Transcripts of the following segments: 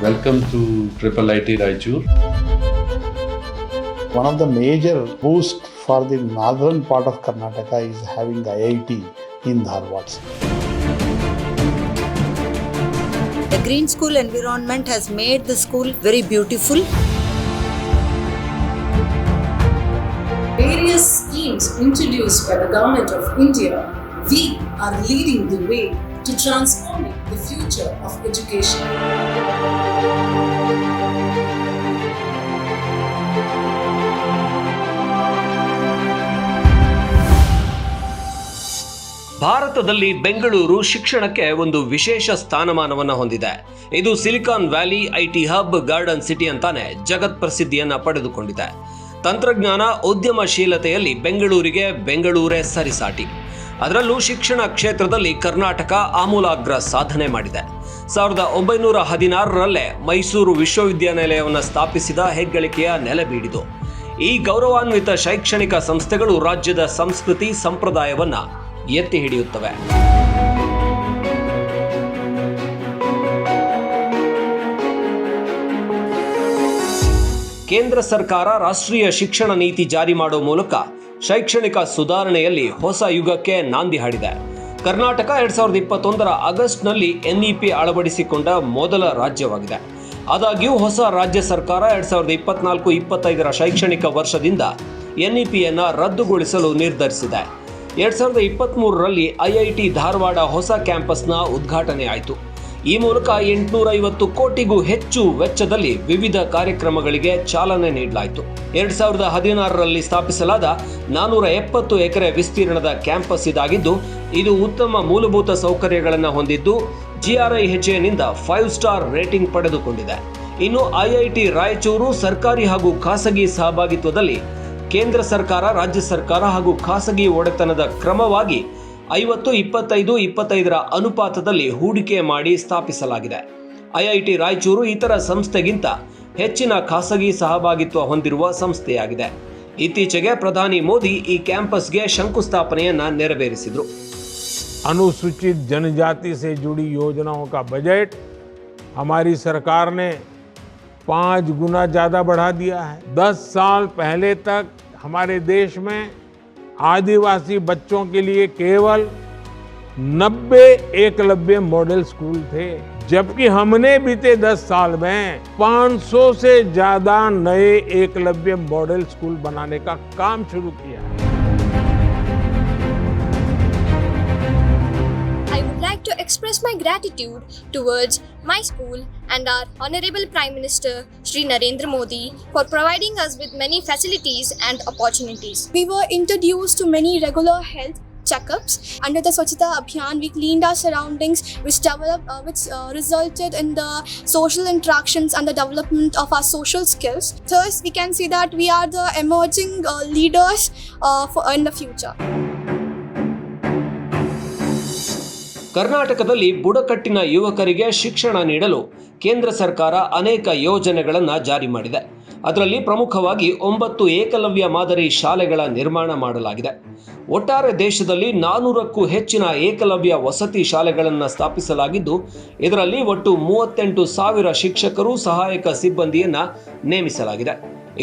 Welcome to Triple IT Raichur. One of the major boost for the northern part of Karnataka is having the IIT in Dharwad. The green school environment has made the school very beautiful. various schemes introduced by the government of India, we are leading the way to transforming the future of education. ಭಾರತದಲ್ಲಿ ಬೆಂಗಳೂರು ಶಿಕ್ಷಣಕ್ಕೆ ಒಂದು ವಿಶೇಷ ಸ್ಥಾನಮಾನವನ್ನು ಹೊಂದಿದೆ. ಇದು silicon valley IT hub garden city ಅಂತಾನೆ ಜಗತ್ ಪ್ರಸಿದ್ಧಿಯನ್ನ ಪಡೆದುಕೊಂಡಿದೆ. ತಂತ್ರಜ್ಞಾನ, ಉದ್ಯಮಶೀಲತೆಯಲ್ಲಿ ಬೆಂಗಳೂರಿಗೆ ಬೆಂಗಳೂರೇ ಸರಿಸಾಟಿ. ಅದರಲ್ಲೂ ಶಿಕ್ಷಣ ಕ್ಷೇತ್ರದಲ್ಲಿ ಕರ್ನಾಟಕ ಆಮೂಲಾಗ್ರ ಸಾಧನೆ ಮಾಡಿದೆ. ಸಾವಿರದ ಒಂಬೈನೂರ ಹದಿನಾರರಲ್ಲೇ ಮೈಸೂರು ವಿಶ್ವವಿದ್ಯಾನಿಲಯವನ್ನು ಸ್ಥಾಪಿಸಿದ ಹೆಗ್ಗಳಿಕೆಯ ನೆಲೆ ಬೀಡಿತು ಈ ಗೌರವಾನ್ವಿತ ಶೈಕ್ಷಣಿಕ ಸಂಸ್ಥೆಗಳು ರಾಜ್ಯದ ಸಂಸ್ಕೃತಿ, ಸಂಪ್ರದಾಯವನ್ನ ಎತ್ತಿ ಹಿಡಿಯುತ್ತವೆ. ಕೇಂದ್ರ ಸರ್ಕಾರ ರಾಷ್ಟ್ರೀಯ ಶಿಕ್ಷಣ ನೀತಿ ಜಾರಿ ಮಾಡುವ ಮೂಲಕ ಶೈಕ್ಷಣಿಕ ಸುಧಾರಣೆಯಲ್ಲಿ ಹೊಸ ಯುಗಕ್ಕೆ ನಾಂದಿ ಹಾಡಿದೆ. ಕರ್ನಾಟಕ ಎರಡ್ ಸಾವಿರದ ಇಪ್ಪತ್ತೊಂದರ ಆಗಸ್ಟ್ನಲ್ಲಿ ಎನ್ಇಪಿ ಅಳವಡಿಸಿಕೊಂಡ ಮೊದಲ ರಾಜ್ಯವಾಗಿದೆ. ಆದಾಗ್ಯೂ ಹೊಸ ರಾಜ್ಯ ಸರ್ಕಾರ ಎರಡ್ ಸಾವಿರದ ಇಪ್ಪತ್ನಾಲ್ಕು ಇಪ್ಪತ್ತೈದರ ಶೈಕ್ಷಣಿಕ ವರ್ಷದಿಂದ ಎನ್ಇಪಿಯನ್ನು ರದ್ದುಗೊಳಿಸಲು ನಿರ್ಧರಿಸಿದೆ. ಎರಡ್ ಸಾವಿರದ ಇಪ್ಪತ್ತ್ಮೂರರಲ್ಲಿ ಐಐಟಿ ಧಾರವಾಡ ಹೊಸ ಕ್ಯಾಂಪಸ್ನ ಉದ್ಘಾಟನೆ ಆಯಿತು. ಈ ಮೂಲಕ ಎಂಟುನೂರ ಐವತ್ತು ಕೋಟಿಗೂ ಹೆಚ್ಚು ವೆಚ್ಚದಲ್ಲಿ ವಿವಿಧ ಕಾರ್ಯಕ್ರಮಗಳಿಗೆ ಚಾಲನೆ ನೀಡಲಾಯಿತು. ಎರಡ್ ಸಾವಿರದ ಹದಿನಾರರಲ್ಲಿ ಸ್ಥಾಪಿಸಲಾದ ನಾನೂರ ಎಪ್ಪತ್ತು ಎಕರೆ ವಿಸ್ತೀರ್ಣದ ಕ್ಯಾಂಪಸ್ ಇದಾಗಿದ್ದು, ಇದು ಉತ್ತಮ ಮೂಲಭೂತ ಸೌಕರ್ಯಗಳನ್ನು ಹೊಂದಿದ್ದು ಜಿಆರ್ಐಎಚ್ಎನಿಂದ ಫೈವ್ ಸ್ಟಾರ್ ರೇಟಿಂಗ್ ಪಡೆದುಕೊಂಡಿದೆ. ಇನ್ನು ಐಐಟಿ ರಾಯಚೂರು ಸರ್ಕಾರಿ ಹಾಗೂ ಖಾಸಗಿ ಸಹಭಾಗಿತ್ವದಲ್ಲಿ ಕೇಂದ್ರ ಸರ್ಕಾರ ರಾಜ್ಯ ಸರ್ಕಾರ ಹಾಗೂ ಖಾಸಗಿ ಒಡೆತನದ ಕ್ರಮವಾಗಿ ಐವತ್ತು ಇಪ್ಪತ್ತೈದು ಇಪ್ಪತ್ತೈದರ ಅನುಪಾತದಲ್ಲಿ ಹೂಡಿಕೆ ಮಾಡಿ ಸ್ಥಾಪಿಸಲಾಗಿದೆ ಐಐಟಿ ರಾಯಚೂರು ಇತರ ಸಂಸ್ಥೆಗಿಂತ ಹೆಚ್ಚಿನ ಖಾಸಗಿ ಸಹಭಾಗಿತ್ವ ಹೊಂದಿರುವ ಸಂಸ್ಥೆಯಾಗಿದೆ ಇತ್ತೀಚೆಗೆ ಪ್ರಧಾನಿ ಮೋದಿ ಈ ಕ್ಯಾಂಪಸ್ಗೆ ಶಂಕುಸ್ಥಾಪನೆಯನ್ನ ನೆರವೇರಿಸಿದರು अनुसूचित जनजाति से जुड़ी योजनाओं का बजट हमारी सरकार ने पाँच गुना ज़्यादा बढ़ा दिया है। दस साल पहले तक हमारे देश में आदिवासी बच्चों के लिए केवल 90 एकलव्य मॉडल स्कूल थे, जबकि हमने बीते 10 साल में 500 से ज़्यादा नए एकलव्य मॉडल स्कूल बनाने का काम शुरू किया। Express my gratitude towards my school and our Honorable Prime Minister Sri Narendra Modi for providing us with many facilities and opportunities. We were introduced to many regular health checkups under the Swachhata Abhiyan. We cleaned our surroundings, which developed, uh, which uh, resulted in the social interactions and the development of our social skills. Thus, we can see that we are the emerging uh, leaders uh, for, in the future. ಕರ್ನಾಟಕದಲ್ಲಿ ಬುಡಕಟ್ಟಿನ ಯುವಕರಿಗೆ ಶಿಕ್ಷಣ ನೀಡಲು ಕೇಂದ್ರ ಸರ್ಕಾರ ಅನೇಕ ಯೋಜನೆಗಳನ್ನು ಜಾರಿ ಮಾಡಿದೆ. ಅದರಲ್ಲಿ ಪ್ರಮುಖವಾಗಿ ಒಂಬತ್ತು ಏಕಲವ್ಯ ಮಾದರಿ ಶಾಲೆಗಳ ನಿರ್ಮಾಣ ಮಾಡಲಾಗಿದೆ. ಒಟ್ಟಾರೆ ದೇಶದಲ್ಲಿ ನಾನೂರಕ್ಕೂ ಹೆಚ್ಚಿನ ಏಕಲವ್ಯ ವಸತಿ ಶಾಲೆಗಳನ್ನು ಸ್ಥಾಪಿಸಲಾಗಿದ್ದು, ಇದರಲ್ಲಿ ಒಟ್ಟು ಮೂವತ್ತೆಂಟು ಸಾವಿರ ಶಿಕ್ಷಕರು ಸಹಾಯಕ ಸಿಬ್ಬಂದಿಯನ್ನು ನೇಮಿಸಲಾಗಿದೆ.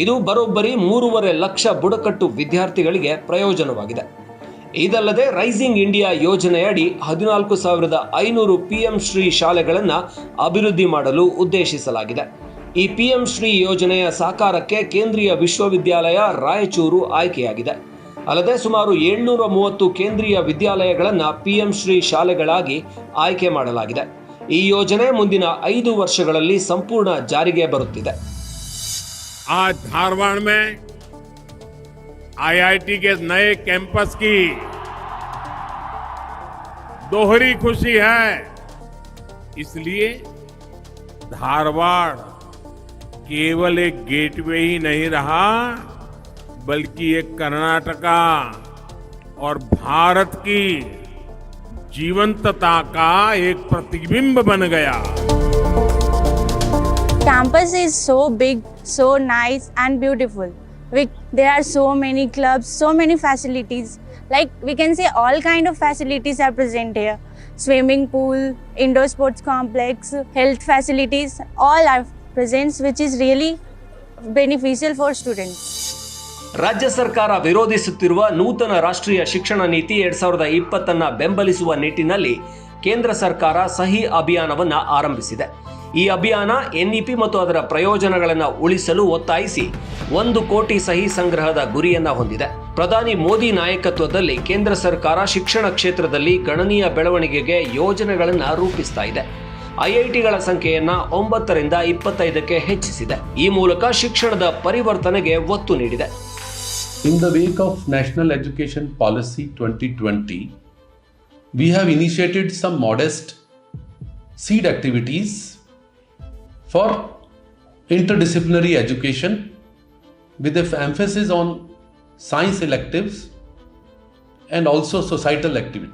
ಇದು ಬರೋಬ್ಬರಿ ಮೂರುವರೆ ಲಕ್ಷ ಬುಡಕಟ್ಟು ವಿದ್ಯಾರ್ಥಿಗಳಿಗೆ ಪ್ರಯೋಜನವಾಗಿದೆ. ಇದಲ್ಲದೆ ರೈಸಿಂಗ್ ಇಂಡಿಯಾ ಯೋಜನೆಯಡಿ ಹದಿನಾಲ್ಕು ಸಾವಿರದ ಐನೂರು ಪಿಎಂ ಶ್ರೀ ಶಾಲೆಗಳನ್ನು ಅಭಿವೃದ್ಧಿ ಮಾಡಲು ಉದ್ದೇಶಿಸಲಾಗಿದೆ ಈ ಪಿಎಂ ಶ್ರೀ ಯೋಜನೆಯ ಸಾಕಾರಕ್ಕೆ ಕೇಂದ್ರೀಯ ವಿಶ್ವವಿದ್ಯಾಲಯ ರಾಯಚೂರು ಆಯ್ಕೆಯಾಗಿದೆ ಅಲ್ಲದೆ ಸುಮಾರು ಏಳ್ನೂರ ಮೂವತ್ತು ಕೇಂದ್ರೀಯ ವಿದ್ಯಾಲಯಗಳನ್ನು ಪಿಎಂ ಶ್ರೀ ಶಾಲೆಗಳಾಗಿ ಆಯ್ಕೆ ಮಾಡಲಾಗಿದೆ ಈ ಯೋಜನೆ ಮುಂದಿನ ಐದು ವರ್ಷಗಳಲ್ಲಿ ಸಂಪೂರ್ಣ ಜಾರಿಗೆ ಬರುತ್ತಿದೆ आज धारवाड़ में आईआईटी के नए कैंपस की दोहरी खुशी है। इसलिए धारवाड़ केवल एक गेटवे ही नहीं रहा, बल्कि एक कर्नाटका और भारत की जीवंतता का एक प्रतिबिंब बन गया। Campus is so big, so nice and beautiful we, there are so many clubs so many facilities like we can say all kind of facilities are present here swimming pool, indoor sports complex, health facilities, all are present, which is really beneficial for students. ರಾಜ್ಯ ಸರ್ಕಾರ ವಿರೋಧಿಸುತ್ತಿರುವ ನೂತನ ರಾಷ್ಟ್ರೀಯ ಶಿಕ್ಷಣ ನೀತಿ ಎರಡ್ ಸಾವಿರದ ಇಪ್ಪತ್ತನ್ನ ಬೆಂಬಲಿಸುವ ನಿಟ್ಟಿನಲ್ಲಿ ಕೇಂದ್ರ ಸರ್ಕಾರ ಸಹಿ ಅಭಿಯಾನವನ್ನು ಆರಂಭಿಸಿದೆ ಈ ಅಭಿಯಾನ ಎನ್ಇಪಿ ಮತ್ತು ಅದರ ಪ್ರಯೋಜನಗಳನ್ನು ಉಳಿಸಲು ಒತ್ತಾಯಿಸಿ ಒಂದು ಕೋಟಿ ಸಹಿ ಸಂಗ್ರಹದ ಗುರಿಯನ್ನ ಹೊಂದಿದೆ. ಪ್ರಧಾನಿ ಮೋದಿ ನಾಯಕತ್ವದಲ್ಲಿ ಕೇಂದ್ರ ಸರ್ಕಾರ ಶಿಕ್ಷಣ ಕ್ಷೇತ್ರದಲ್ಲಿ ಗಣನೀಯ ಬೆಳವಣಿಗೆಗೆ ಯೋಜನೆಗಳನ್ನು ರೂಪಿಸ್ತಾ ಇದೆ. ಐಐಟಿಗಳ ಸಂಖ್ಯೆಯನ್ನ ಒಂಬತ್ತರಿಂದ ಇಪ್ಪತ್ತೈದಕ್ಕೆ ಹೆಚ್ಚಿಸಿದೆ. ಈ ಮೂಲಕ ಶಿಕ್ಷಣದ ಪರಿವರ್ತನೆಗೆ ಒತ್ತು ನೀಡಿದೆ. In the wake of National Education Policy 2020, we have initiated some modest seed activities for interdisciplinary education with an emphasis on science electives and also societal activi-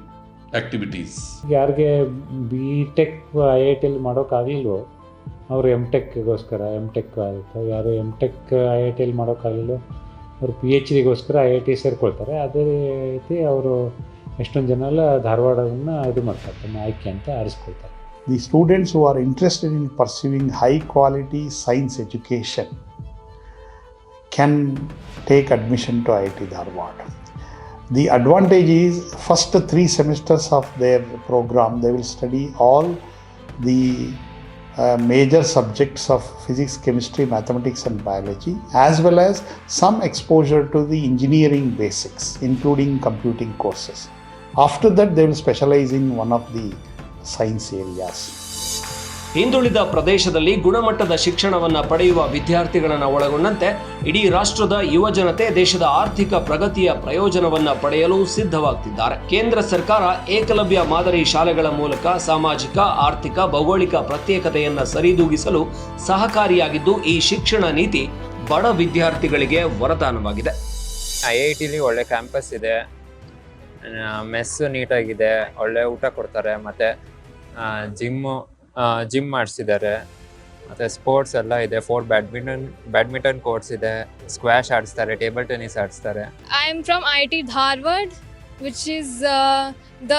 activities. ಯಾರಿಗೆ ಬಿ ಟೆಕ್ ಐ ಐ ಟಿಲಿ ಮಾಡೋಕ್ಕಾಗಲಿಲ್ವೋ ಅವರು M ಟೆಕ್ಗೋಸ್ಕರ M tech ಆಗುತ್ತೆ ಯಾರು M tech I I ಟಿಲಿ ಮಾಡೋಕ್ಕಾಗಲಿಲ್ಲೋ ಅವರು ಪಿ ಎಚ್ ಡಿಗೋಸ್ಕರ ಐ ಐ ಟಿ ಸೇರ್ಕೊಳ್ತಾರೆ ಅದೇ ರೀತಿ ಅವರು ಎಷ್ಟೊಂದು ಜನ ಎಲ್ಲ ಧಾರವಾಡವನ್ನು ಇದು ಮಾಡ್ತಾರೆ, ತಮ್ಮ ಆಯ್ಕೆ ಅಂತ ಆರಿಸ್ಕೊಳ್ತಾರೆ The students who are interested in pursuing high quality science education can take admission to IIT Dharwad. The advantage is first three semesters of their program they will study all the uh, major subjects of physics, chemistry, mathematics, and biology, as well as some exposure to the engineering basics, including computing courses. After that, they will specialize in one of the science areas. ಹಿಂದುಳಿದ ಪ್ರದೇಶದಲ್ಲಿ ಗುಣಮಟ್ಟದ ಶಿಕ್ಷಣವನ್ನು ಪಡೆಯುವ ವಿದ್ಯಾರ್ಥಿಗಳನ್ನು ಒಳಗೊಂಡಂತೆ ಇಡೀ ರಾಷ್ಟ್ರದ ಯುವ ಜನತೆ ದೇಶದ ಆರ್ಥಿಕ ಪ್ರಗತಿಯ ಪ್ರಯೋಜನವನ್ನ ಪಡೆಯಲು ಸಿದ್ಧವಾಗ್ತಿದ್ದಾರೆ. ಕೇಂದ್ರ ಸರ್ಕಾರ ಏಕಲವ್ಯ ಮಾದರಿ ಶಾಲೆಗಳ ಮೂಲಕ ಸಾಮಾಜಿಕ ಆರ್ಥಿಕ ಭೌಗೋಳಿಕ ಪ್ರತ್ಯೇಕತೆಯನ್ನು ಸರಿದೂಗಿಸಲು ಸಹಕಾರಿಯಾಗಿದ್ದು ಈ ಶಿಕ್ಷಣ ನೀತಿ ಬಡ ವಿದ್ಯಾರ್ಥಿಗಳಿಗೆ ವರದಾನವಾಗಿದೆ. ಐ ಐ ಟಿಲಿ ಒಳ್ಳೆ ಕ್ಯಾಂಪಸ್ ಇದೆ. ಮೆಸ್ಸು ನೀಟಾಗಿದೆ. ಒಳ್ಳೆ ಊಟ ಕೊಡ್ತಾರೆ. ಮತ್ತು ಜಿಮ್ಮು ಜಿಮ್ ಮಾಡಿಸಿದ್ದಾರೆ ಮತ್ತು ಸ್ಪೋರ್ಟ್ಸ್ ಎಲ್ಲ ಇದೆ ಫೋರ್ ಬ್ಯಾಡ್ಮಿಂಟನ್ ಬ್ಯಾಡ್ಮಿಂಟನ್ ಕೋರ್ಟ್ಸ್ ಇದೆ ಸ್ಕ್ವಾಶ್ ಆಡಿಸ್ತಾರೆ ಟೇಬಲ್ ಟೆನ್ನಿಸ್ ಆಡಿಸ್ತಾರೆ I am from I T which which is the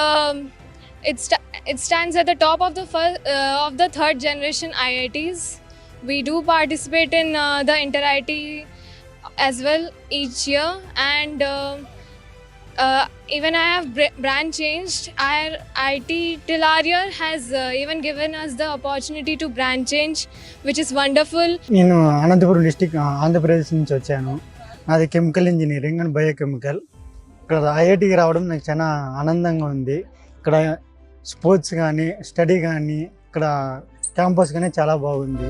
it, it it stands at the top of the first uh, of the third generation IITs. We do participate in uh, the inter IIT as well each year, and uh, uh, even I have br- brand changed. Our IT till our year has uh, even given us the opportunity to brand change, which is wonderful. నేను Anantapuram district Andhra Pradesh నుంచి వచ్చాను నాది chemical engineering and biochemical ఇక్కడ ఐఐటికి రావడం నాకు చాలా ఆనందంగా ఉంది ఇక్కడ స్పోర్ట్స్ కానీ స్టడీ కానీ ఇక్కడ క్యాంపస్ కానీ చాలా బాగుంది